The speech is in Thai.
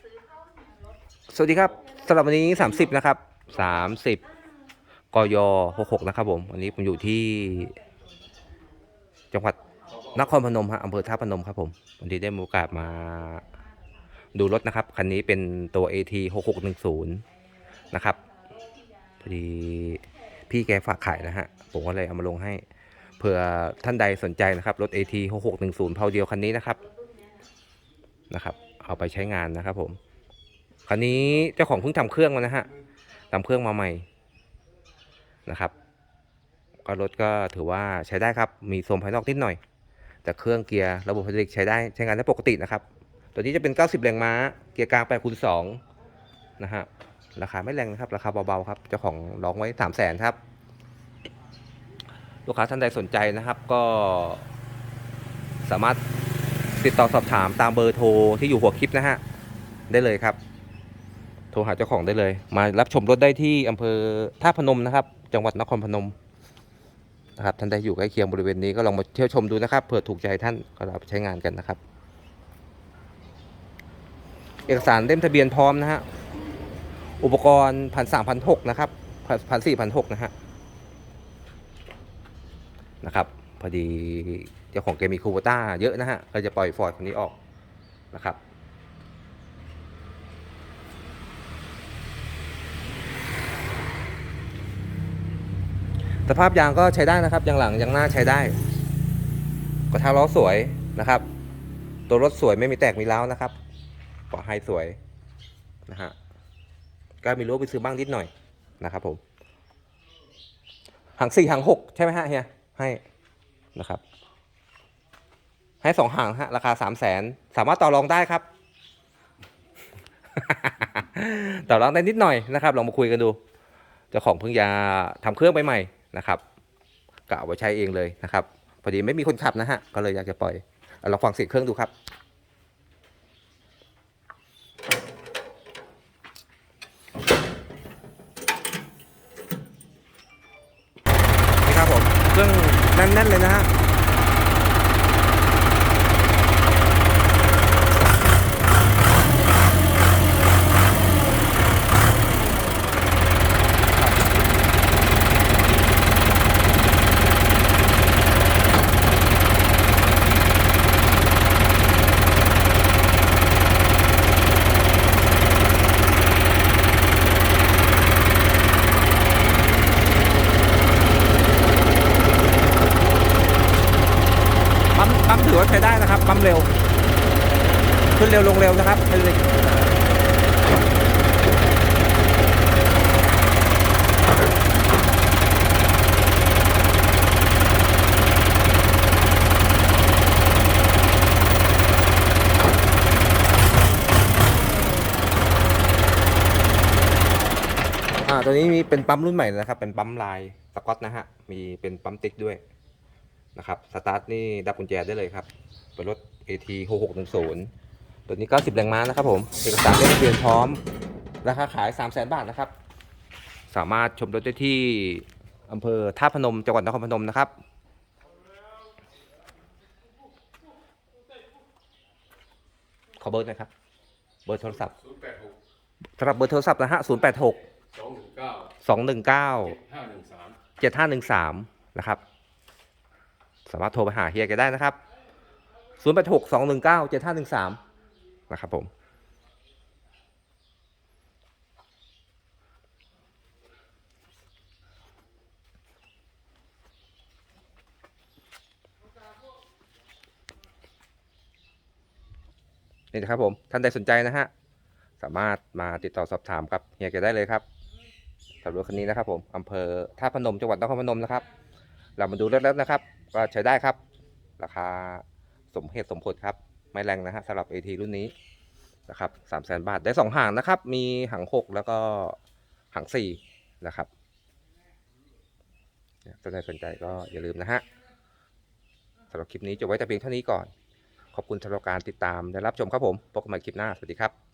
สวัสดีครับสำหรับวันนี้ 30 นะครับ 30กย66นะครับผมวันนี้ผมอยู่ที่ จังหวัดนครพนมฮะอำเภอท่าพนมครับผมวันนี้ได้มีโอกาสมาดูรถนะครับ คันนี้เป็นตัว AT 6610 นะครับพอดีพี่แกฝากขายนะฮะ ผมก็เลยเอามาลงให้ เผื่อท่านใดสนใจนะครับ รถ AT 6610 เพาเดียวคันนี้นะครับนะครับ เอาไปใช้งานนะครับผมคันนี้เจ้าของเพิ่งทำเครื่องมานะฮะทำเครื่องมาใหม่นะครับก็รถก็ถือว่าใช้ได้ครับ มีโซมภายนอกนิดหน่อย แต่เครื่องเกียร์ระบบไฮดรอลิกใช้ได้ใช้งานได้ปกตินะครับ ตัวนี้จะเป็น 90 แรงม้า เกียร์กลาง8คูณ2นะฮะ ราคาไม่แรงนะครับ ราคาเบาๆครับ เจ้าของร้องไว้ 3 0 0แสนครับ ลูกค้าท่านใดสนใจนะครับ ก็สามารถ ติดต่อสอบถามตามเบอร์โทรที่อยู่หัวคลิปนะฮะ ได้เลยครับ โทรหาเจ้าของได้เลย มารับชมรถได้ที่อำเภอท่าพนมนะครับ จังหวัดนครพนมนะครับท่านใดอยู่ใกล้เคียงบริเวณนี้ก็ลองมาเที่ยวชมดูนะครับเผื่อถูกใจท่านก็เอาไปใช้งานกันนะครับ เอกสารเล่มทะเบียนพร้อมนะฮะอุปกรณ์พันสามพันหกนะครับพันสี่พันหกนะฮะนะครับพอดี เจ้าของแกมีคูโบต้าเยอะนะฮะก็จะปล่อยฟอร์ดคนนี้ออกนะครับสภาพยางก็ใช้ได้นะครับยางหลังยางหน้าใช้ได้กระทะล้อสวยนะครับ ตัวรถสวยไม่มีแตกมีร้าวนะครับปอไฮสวยนะฮะก็มีรั้วไปซื้อบ้างนิดหน่อยนะครับผมหางสี่หางหกใช่ไหมฮะเฮียให้นะครับ ให้สองหางฮะราคาสามแสนสามารถต่อรองได้ครับ ต่อรองได้นิดหน่อยนะครับ ลองมาคุยกันดู เจ้าของเพิ่งจะทำเครื่องไปใหม่นะครับกะเอาไว้ใช้เองเลยนะครับ พอดีไม่มีคนขับนะฮะ ก็เลยอยากจะปล่อยเอาฟังเสียงเครื่องดูครับนี่ครับผมเครื่องแน่นๆเลยนะฮะ ปั๊มปั๊มถือว่าใช้ได้ นะครับปั๊มเร็ว ขึ้นเร็วลงเร็วนะครับไฮดรอลิกอ่าตัวนี้มีเป็นปั๊มรุ่นใหม่นะครับ เป็นปั๊มลายสกอตนะฮะ มีเป็นปั๊มติ๊กด้วย นะครับสตาร์ทนี่ดับกุญแจได้เลยครับเป็นรถ AT 6610ตัวนี้ 90 แรงม้านะครับผมเอกสารเล่มทะเบียนพร้อม ราคาขาย 3 0 0 0 0 0 บาทนะครับ สามารถชมรถได้ที่อำเภอท่าพนมจังหวัดนครพนมนะครับขอเบอร์หน่อยครับ เบอร์โทรศัพท์ศูนย์แปดหกสำหรับเบอร์โทรศัพท์นะฮะ086สองหนึ่งเก้า219เจ็ดห้าหนึ่งสาม7513นะครับ สามารถโทรไปหาเฮียแกได้นะครับ 086 219 7513 นะครับผมนี่นะครับผมท่านใดสนใจนะฮะสามารถมาติดต่อสอบถามกับเฮียแกได้เลยครับสำหรับคันนี้นะครับผมอำเภอท่าพนมจังหวัดนครพนมนะครับ เรามาดูรถแล้วนะครับก็ใช้ได้ครับ ราคาสมเหตุสมผลครับ ไม่แรงนะฮะสำหรับ AT รุ่นนี้นะครับสามแสนบาทได้สองหางนะครับ มีหางหกแล้วก็หางสี่นะครับถ้าใครสนใจก็อย่าลืมนะฮะสำหรับคลิปนี้จะไว้แต่เพียงเท่านี้ก่อน ขอบคุณสำหรับการติดตามและรับชมครับผมพบกันใหม่คลิปหน้า สวัสดีครับ